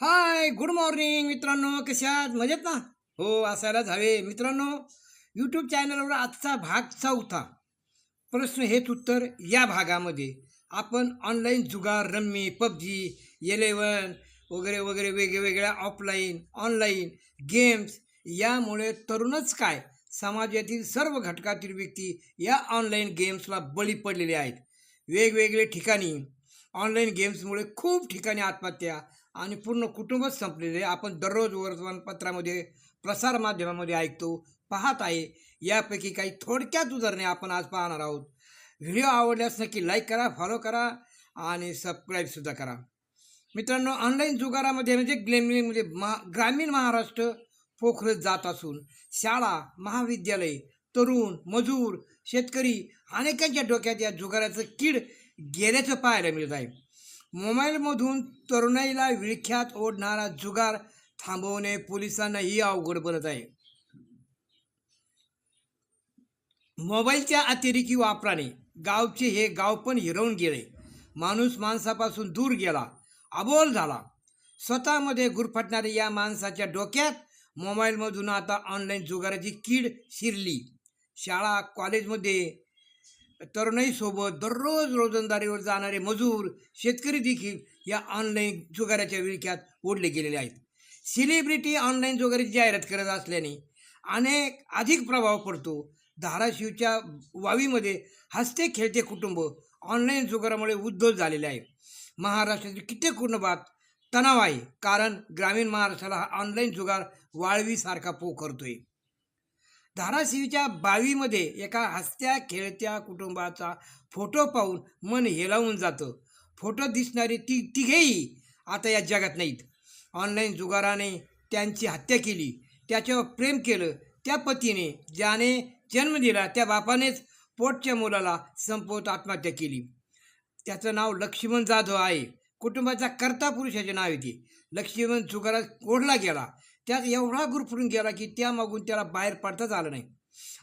Hi good morning मित्रांनो. कशात मजेत ना? हो असायलाच हवे. मित्रांनो यूट्यूब चॅनलवर आजचा भाग चौथा. प्रश्न हेच उत्तर या भागामध्ये. आपण ऑनलाईन जुगार रम्मी पबजी इलेवन वगैरे वगैरे वेगवेगळ्या ऑफलाईन ऑनलाईन गेम्स यामुळे तरुणच काय? समाजातील सर्व घटकातील व्यक्ती या ऑनलाईन गेम्सला बळी पडलेले आहेत. वेगवेगळे ठिकाणी ऑनलाईन गेम्समुळे खूप ठिकाणी आत्महत्या आणि पूर्ण कुटुंबच संपलेले. आपण दररोज वर्तमानपत्रामध्ये प्रसारमाध्यमामध्ये ऐकतो पाहत आहे. यापैकी काही थोडक्यात उदाहरणे आपण आज पाहणार आहोत. व्हिडिओ आवडल्यास नक्की लाईक करा फॉलो करा आणि सबस्क्राईबसुद्धा करा. मित्रांनो ऑनलाईन जुगारामध्ये म्हणजे गेमिंगमध्ये म्हणजे महा ग्रामीण महाराष्ट्र पोखरत जात असून शाळा महाविद्यालय तरुण मजूर शेतकरी अनेकांच्या डोक्यात या जुगाराचं कीड गेल्याचं पाहायला मिळत आहे. मोबाईलमधून तरुणाईला विळख्यात ओढणारा जुगार थांबवणे पोलिसांनाही अवघड बनत आहे. मोबाईलच्या अतिरेकी वापराने गावचे हे गाव पण हिरवून गेले. माणूस माणसापासून दूर गेला अबोल झाला. स्वतःमध्ये गुरफटणाऱ्या या माणसाच्या डोक्यात मोबाईलमधून आता ऑनलाईन जुगाराची कीड शिरली. शाळा कॉलेजमध्ये तरुणाईसोबत दररोज रोजंदारीवर जाणारे मजूर शेतकरी देखील या ऑनलाईन जुगाराच्या विळख्यात ओढले गेलेले आहेत. सेलिब्रिटी ऑनलाईन जुगाराची जाहिरात करत असल्याने अनेक अधिक प्रभाव पडतो. धाराशिवच्या वावीमध्ये हसते खेळते कुटुंब ऑनलाईन जुगारामुळे उद्धव झालेले आहे. महाराष्ट्रातील कित्येक कुटुंबात तणाव आहे कारण ग्रामीण महाराष्ट्राला हा ऑनलाईन जुगार वाळवीसारखा पोखरतोय. धाराशिवच्या बावीमध्ये एका हसत्या खेळत्या कुटुंबाचा फोटो पाहून मन हेलावून जातं. फोटो दिसणारी ती तिघेही आता या जगात नाहीत. ऑनलाईन जुगाराने त्यांची हत्या केली. त्याच्यावर प्रेम केलं. त्या पतीने ज्याने जन्म दिला त्या बापानेच पोटच्या मुलाला संपवत आत्महत्या केली. त्याचं नाव लक्ष्मण जाधव आहे. कुटुंबाचा कर्ता पुरुषाचे नाव येते लक्ष्मण जुगारात ओढला गेला. त्यात एवढा गुरफडून गेला की त्यामागून त्याला बाहेर पडताच आलं नाही.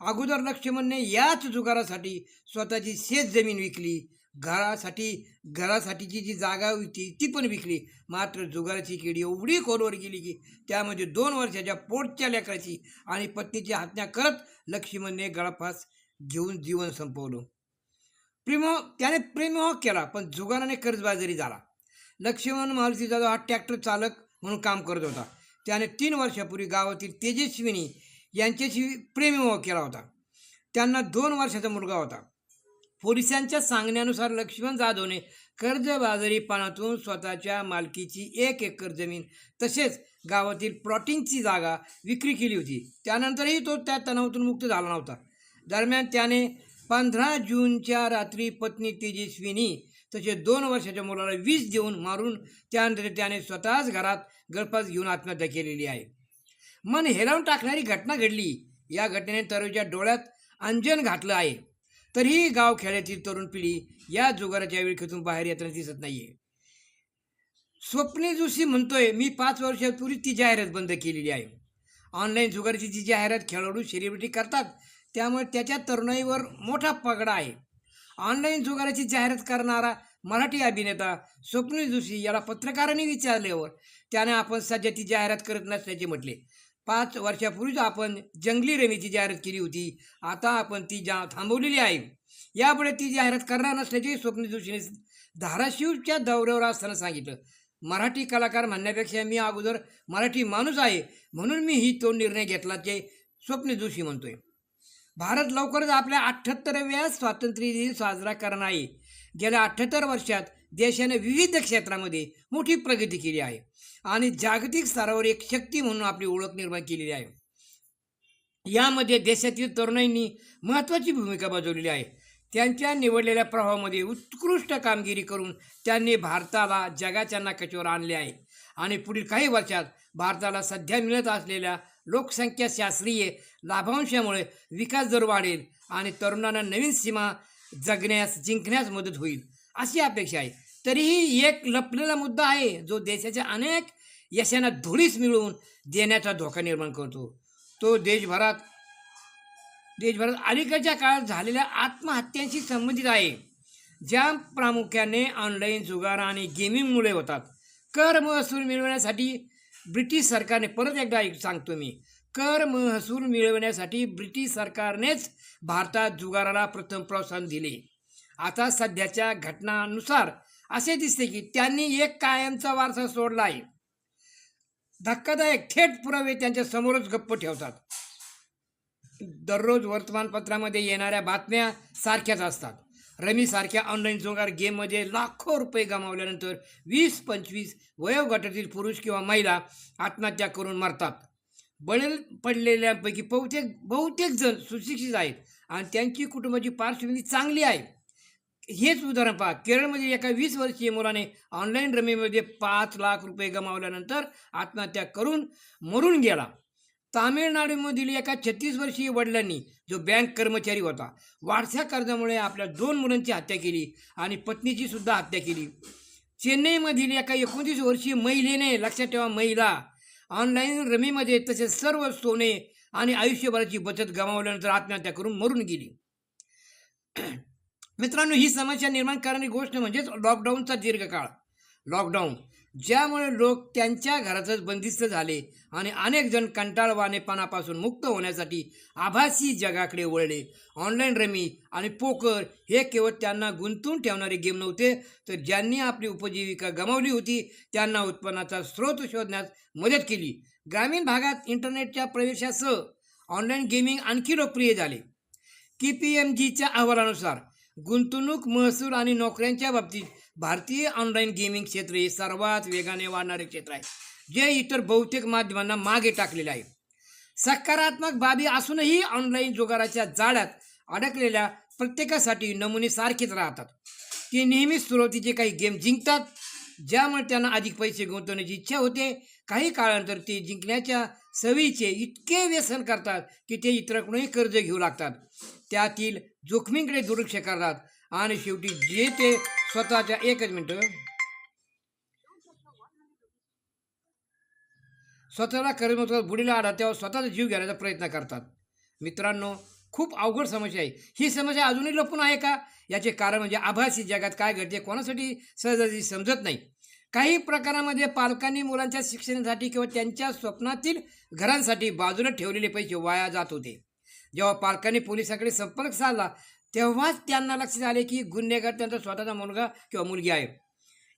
अगोदर लक्ष्मणने याच जुगारासाठी स्वतःची शेत जमीन विकली. घरासाठी घरासाठीची जी जागा होती ती पण विकली. मात्र जुगाराची किडी एवढी खोलवर गेली की त्यामध्ये दोन वर्षाच्या पोटच्या लेकराची आणि पत्नीची हत्या करत लक्ष्मणने गळाफास घेऊन जीवन संपवलं. प्रेम त्याने प्रेमोह केला पण जुगाराने कर्जबाजारी झाला. लक्ष्मण मारुती जाधव हा ट्रॅक्टर चालक म्हणून काम करत होता. त्याने तीन वर्षापूर्वी गावातील तेजस्विनी यांच्याशी प्रेमविवाह केला होता. त्यांना दोन वर्षाचा मुलगा होता. पोलिसांच्या सांगण्यानुसार लक्ष्मण जाधवने कर्जबाजारीपणातून स्वतःच्या मालकीची एक एकर जमीन तसेच गावातील प्लॉटिंगची जागा विक्री केली होती. त्यानंतरही तो त्या तणावातून मुक्त झाला नव्हता. दरम्यान त्याने पंधरा जूनच्या रात्री पत्नी तेजस्विनी तसे दोन वर्षाच्या मुलाला वीज देऊन मारून त्यानंतर त्याने स्वतःच घरात गळफास घेऊन आत्महत्या केलेली आहे. मन हेलावून टाकणारी घटना घडली. या घटनेने तरुणच्या डोळ्यात अंजन घातलं आहे. तरीही गाव खेड्यातील तरुण पिढी या जुगाराच्या विळखेतून बाहेर येताना दिसत नाहीये. स्वप्ने जोशी म्हणतोय मी पाच वर्षापूर्वी ती जाहिरात बंद केलेली आहे. ऑनलाईन जुगाराची जी जाहिरात खेळाडू सेलिब्रिटी करतात त्यामुळे त्याच्या तरुणाईवर मोठा पगडा आहे. ऑनलाईन जुगाराची जाहिरात करणारा मराठी अभिनेता स्वप्नील जोशी याला पत्रकारांनी विचारल्यावर त्याने आपण सध्या ती जाहिरात करत नसल्याचे म्हटले. पाच वर्षापूर्वीच आपण जंगली रमीची जाहिरात केली होती. आता आपण ती जा थांबवलेली आहे. यापुढे ती जाहिरात करणार नसल्याचे स्वप्नील जोशीने धाराशिवच्या दौऱ्यावर असताना सांगितलं. मराठी कलाकार म्हणण्यापेक्षा मी अगोदर मराठी माणूस आहे म्हणून मी ही तो निर्णय घेतला जे स्वप्न जोशी म्हणतोय. भारत लवकरच आपल्या अठ्ठ्याहत्तरव्या स्वातंत्र्य दिन साजरा करणार आहे. गेल्या अठ्ठ्याहत्तर वर्षात देशाने विविध क्षेत्रामध्ये मोठी प्रगती केली आहे. आणि जागतिक स्तरावर एक शक्ती म्हणून आपली ओळख निर्माण केलेली आहे. यामध्ये देशातील तरुणांनी महत्त्वाची भूमिका बजावलेली आहे. त्यांच्या निवडलेल्या प्रवाहामध्ये उत्कृष्ट कामगिरी करून त्यांनी भारताला जगाच्या नाकाच्यावर आणले आहे. आणि पुढील काही वर्षात भारताला सध्या मिळत असलेल्या लोकसंख्या शास्त्रीय लाभांशामुळे विकास दर वाढेल आणि तरुणांना नवीन सीमा जगण्यास जिंकण्यास मदत होईल अशी अपेक्षा आहे. तरीही एक लपलेला मुद्दा आहे जो देशाच्या अनेक यशांना धुळीस मिळवून देण्याचा धोका निर्माण करतो. तो देशभरात देशभरात अलीकडच्या काळात झालेल्या आत्महत्यांशी संबंधित आहे ज्या प्रामुख्याने ऑनलाईन जुगार आणि गेमिंगमुळे होतात. कर महसूल मिळवण्यासाठी ब्रिटिश सरकारने परत एकदा ऐक- सांगतो मी. कर महसूल मिळवण्यासाठी ब्रिटिश सरकारनेच भारतात जुगाराला प्रथम प्रोत्साहन दिले. आता सध्याच्या घटनानुसार असे दिसते की त्यांनी एक कायमचा वारसा सोडला आहे धक्कादायक थेट पुरावे त्यांच्या समोरच गप्प ठेवतात. दररोज वर्तमानपत्रामध्ये येणाऱ्या बातम्या सारख्याच असतात. रमीसारख्या ऑनलाईन जोगार गेममध्ये लाखो रुपये गमावल्यानंतर वीस पंचवीस वयोगटातील पुरुष किंवा महिला आत्महत्या करून मरतात. बळेल पडलेल्यांपैकी बहुतेक बहुतेक जण सुशिक्षित आहेत आणि त्यांची कुटुंबाची पार्श्वभूमी चांगली आहे. हेच उदाहरण पहा. केरळमध्ये एका वीस वर्षीय मुलाने ऑनलाईन रमीमध्ये पाच लाख रुपये गमावल्यानंतर आत्महत्या करून मरून गेला. तामिळनाडूमधील एका छत्तीस वर्षीय वडिलांनी जो बँक कर्मचारी होता. वाढत्या कर्जामुळे आपल्या दोन मुलांची हत्या केली आणि पत्नीची सुद्धा हत्या केली. चेन्नईमधील एका एकोणतीस वर्षीय महिलेने लक्षात ठेवा महिला ऑनलाईन रमीमध्ये तसेच सर्व सोने आणि आयुष्यभराची बचत गमावल्यानंतर आत्महत्या करून मरून गेली. मित्रांनो ही समस्या निर्माण करणारी गोष्ट म्हणजेच लॉकडाऊनचा दीर्घकाळ. लॉकडाऊन ज्यामुळे लोक त्यांच्या घरातच बंदिस्त झाले आणि अनेक जण कंटाळवाणेपणापासून मुक्त होण्यासाठी आभासी जगाकडे वळले. ऑनलाईन रमी आणि पोकर हे केवळ त्यांना गुंतवून ठेवणारे गेम नव्हते तर ज्यांनी आपली उपजीविका गमावली होती त्यांना उत्पन्नाचा स्रोत शोधण्यास मदत केली. ग्रामीण भागात इंटरनेटच्या प्रवेशासह ऑनलाईन गेमिंग आणखी लोकप्रिय झाले. के पी एम जीच्या अहवालानुसार गुंतवणूक महसूल आणि नोकऱ्यांच्या बाबतीत भारतीय ऑनलाईन गेमिंग क्षेत्र हे सर्वात वेगाने वाढणारे क्षेत्र आहे जे इतर बहुतेक माध्यमांना मागे टाकलेले आहे. सकारात्मक बाबी असूनही ऑनलाईन जुगाराच्या जाळ्यात अडकलेल्या प्रत्येकासाठी नमुने सारखेच राहतात. ते नेहमीच सुरुवातीचे काही गेम जिंकतात ज्यामुळे त्यांना अधिक पैसे गुंतवण्याची इच्छा होते. काही काळानंतर ते जिंकण्याच्या सवयीचे इतके व्यसन करतात की ते इतरांकडूनही कर्ज घेऊ लागतात. त्यातील जोखमींकडे दुर्लक्ष करतात. आणि शेवटी जे ते स्वतःच्या एकच मिनटं. स्वतःला कर्मत्वात बुडीला आढा तेव्हा स्वतःचा जीव घेण्याचा प्रयत्न करतात. मित्रांनो खूप अवघड समस्या आहे. ही समस्या अजूनही लपून आहे का? याचे कारण म्हणजे आभासी जगात काय घडते कोणासाठी सहजासहजी समजत नाही. काही प्रकारामध्ये पालकांनी मुलांच्या शिक्षणासाठी किंवा त्यांच्या स्वप्नातील घरांसाठी बाजूला ठेवलेले पैसे वाया जात होते. जेव्हा पालकांनी पोलिसाकडे संपर्क साधला तेव्हाच त्यांना लक्षात आले की गुन्हेगार त्यांचा स्वतःचा मुलगा किंवा मुलगी आहे.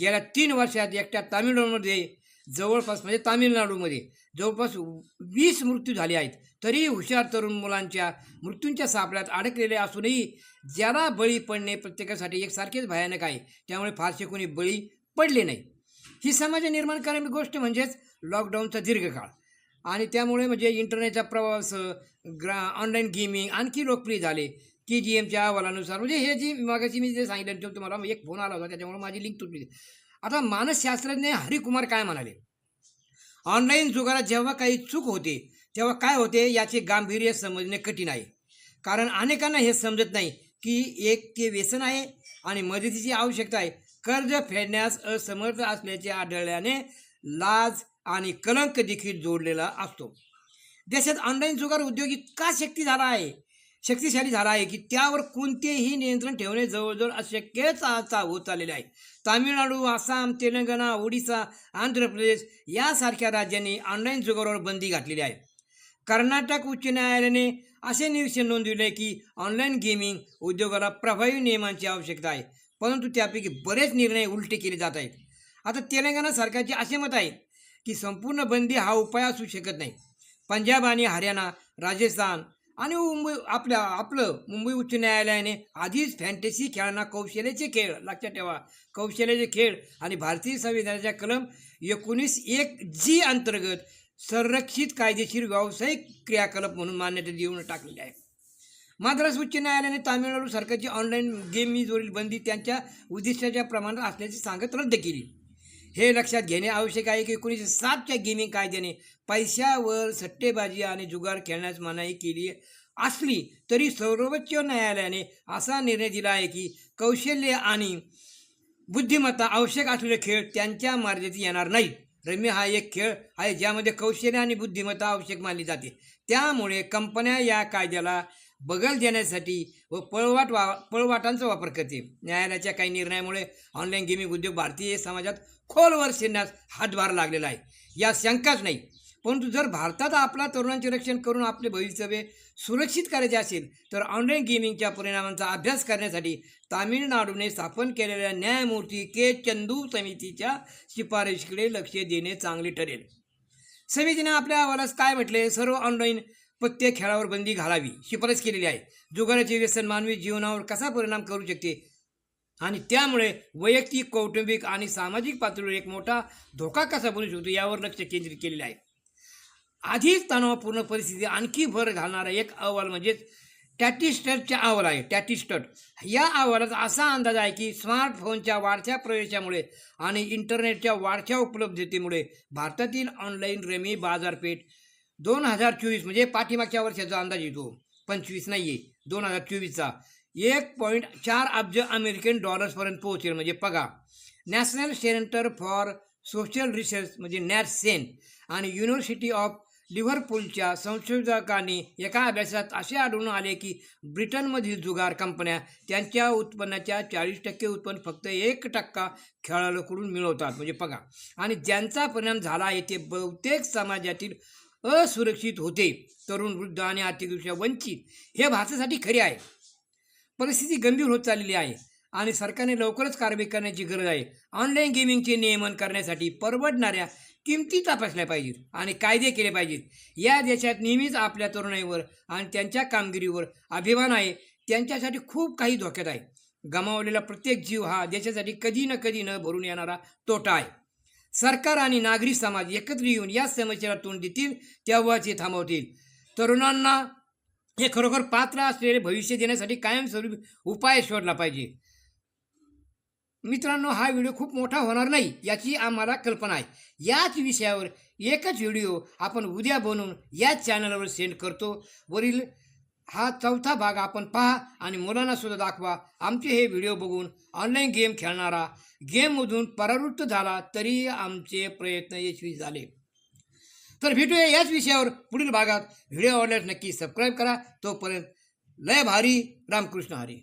गेल्या तीन वर्षात एकट्या तामिळनाडूमध्ये जवळपास म्हणजे तामिळनाडूमध्ये जवळपास वीस मृत्यू झाले आहेत. तरी हुशार तरुण मुलांच्या मृत्यूंच्या सापळ्यात अडकलेले असूनही ज्याला बळी पडणे प्रत्येकासाठी एकसारखेच भयानक आहे. त्यामुळे फारसे कोणी बळी पडले नाही. ही समाज निर्माण करणारी गोष्ट म्हणजेच लॉकडाऊनचा दीर्घकाळ. आणि त्यामुळे म्हणजे इंटरनेटचा प्रवास ग्रा ऑनलाईन गेमिंग आणखी लोकप्रिय झाले. के जी एमच्या अहवालानुसार. म्हणजे हे जी मागाशी मी जे सांगितलं ते तुम्हाला एक फोन आला होता त्याच्यामुळे माझी लिंक तुटली आता मानसशास्त्रज्ञ हरिकुमार काय म्हणाले? ऑनलाईन जुगारात जेव्हा काही चूक होते तेव्हा काय होते याचे गांभीर्य समजणे कठीण आहे. कारण अनेकांना हे समजत नाही की एक ते व्यसन आहे आणि मदतीची आवश्यकता आहे. कर्ज फेडण्यास असमर्थ असल्याचे आढळल्याने लाज आणि कलंक देखील जोडलेला असतो. देशात ऑनलाईन जुगार उद्योग इतका शक्ती झाला आहे शक्तिशाली झाला आहे की त्यावर कोणतेही नियंत्रण ठेवणे जवळजवळ अशक्यच आता होत आलेले आहे. तामिळनाडू आसाम तेलंगणा ओडिसा आंध्र प्रदेश यासारख्या राज्यांनी ऑनलाईन जुगारावर बंदी घातलेली आहे. कर्नाटक उच्च न्यायालयाने असे निरीक्षण नोंदविले की ऑनलाईन गेमिंग उद्योगाला प्रभावी नियमांची आवश्यकता आहे परंतु त्यापैकी बरेच निर्णय उलटे केले जात आहेत. आता तेलंगणा सरकारचे असे मत आहे की संपूर्ण बंदी हा उपाय असू शकत नाही. पंजाब आणि हरियाणा राजस्थान आणि मुंबई आपल्या आपलं मुंबई उच्च न्यायालयाने आधीच फॅन्टसी खेळांना कौशल्याचे खेळ लक्षात ठेवा कौशल्याचे खेळ आणि भारतीय संविधानाच्या कलम एकोणीस एक जी अंतर्गत संरक्षित कायदेशीर व्यावसायिक क्रियाकलाप म्हणून मान्यता देऊन टाकलेली आहे. माद्रास उच्च न्यायालयाने तामिळनाडू सरकारची ऑनलाईन गेमजवरील बंदी त्यांच्या उद्दिष्टाच्या प्रमाणात असल्याचे सांगत रद्द केली. हे लक्षात घेणे आवश्यक आहे की एकोणीसशे सातच्या गेमिंग कायद्याने पैशावर सट्टेबाजी आणि जुगार खेळण्यास मनाई केली असली तरी सर्वोच्च न्यायालयाने असा निर्णय दिला आहे की कौशल्य आणि बुद्धिमत्ता आवश्यक असलेले खेळ त्यांच्या मर्यादेत येणार नाही. रमी हा एक खेळ आहे ज्यामध्ये कौशल्य आणि बुद्धिमत्ता आवश्यक मानली जाते. त्यामुळे कंपन्या या कायद्याला बगल देण्यासाठी व पळवाट वा पळवाटांचा वापर करते. न्यायालयाच्या काही निर्णयामुळे ऑनलाईन गेमिंग उद्योग भारतीय समाजात खोलवर शिरण्यास हातभार लागलेला आहे. या शंकाच नाही. परंतु जर भारतात आपला तरुणांचे रक्षण करून आपले भवितव्य सुरक्षित करायचे असेल तर ऑनलाईन गेमिंगच्या परिणामांचा अभ्यास करण्यासाठी तामिळनाडूने स्थापन केलेल्या न्यायमूर्ती के. चंदू समितीच्या शिफारशीकडे लक्ष देणे चांगले ठरेल. समितीने आपल्या अहवालास काय म्हटले? सर्व ऑनलाईन पत्ते खेळावर बंदी घालावी शिफारस केलेली आहे. जुगाराचे व्यसन मानवी जीवनावर कसा परिणाम करू शकते? आणि त्यामुळे वैयक्तिक कौटुंबिक आणि सामाजिक पातळीवर एक मोठा धोका कसा बनू शकतो यावर लक्ष केंद्रित केलेले आहे. आधीच तणावपूर्ण परिस्थिती आणखी भर घालणारा एक अहवाल म्हणजेच टॅटिस्टटचा अहवाल आहे. टॅटिस्टट या अहवालाचा असा अंदाज आहे की स्मार्टफोनच्या वाढत्या प्रवेशामुळे आणि इंटरनेटच्या वाढत्या उपलब्धतेमुळे भारतातील ऑनलाईन रेमी बाजारपेठ दोन हजार चोवीस म्हणजे पाठीमागच्या वर्षाचा अंदाज येतो. पंचवीस नाही आहे दोन हजार चोवीसचा. एक पॉईंट चार अब्ज अमेरिकन डॉलर्सपर्यंत पोहोचेल. म्हणजे पगा national centre for social research म्हणजे नॅटसेन आणि युनिव्हर्सिटी ऑफ लिव्हरपूलच्या संशोधकांनी एका अभ्यासात असे आढळून आले की ब्रिटनमधील जुगार कंपन्या त्यांच्या उत्पन्नाच्या चाळीस टक्के उत्पन्न फक्त एक टक्का खेळाडूकडून मिळवतात. म्हणजे पगा आणि ज्यांचा परिणाम झाला आहे ते बहुतेक समाजातील असुरक्षित होते. तरुण वृद्ध आणि आर्थिकदृष्ट्या वंचित हे भारतासाठी खरे आहे. परिस्थिती गंभीर होत चाललेली आहे आणि सरकारने लवकरच कारवाई करण्याची गरज आहे. ऑनलाईन गेमिंगचे नियमन करण्यासाठी परवडणाऱ्या किमती तपासल्या पाहिजेत आणि कायदे केले पाहिजेत. या देशात नेहमीच आपल्या तरुणाईवर आणि त्यांच्या कामगिरीवर अभिमान आहे. त्यांच्यासाठी खूप काही धोक्यात आहे. गमावलेला प्रत्येक जीव हा देशासाठी कधी ना कधी न भरून येणारा तोटा आहे. सरकार आणि नागरिक समाज एकत्र येऊन या समस्येला तोंड देतील तेव्हाच हे थांबवतील. तरुणांना हे खरोखर पात्र असलेले भविष्य देण्यासाठी कायमस्वरूपी उपाय शोधला पाहिजे. मित्रांनो हा व्हिडिओ खूप मोठा होणार नाही याची आम्हाला कल्पना आहे. याच विषयावर एकच व्हिडिओ आपण उद्या बनवून याच चॅनलवर सेंड करतो. वरील हा चौथा भाग आपण पहा आणि मुलांनासुद्धा दाखवा. आमचे हे व्हिडिओ बघून ऑनलाईन गेम खेळणारा गेममधून परावृत्त झाला तरी आमचे प्रयत्न यशस्वी झाले. तर भेटूया याच विषयावर पुढील भागात. व्हिडिओ आवडल्यास नक्की सबस्क्राईब करा. तोपर्यंत लय भारी. रामकृष्ण हरी.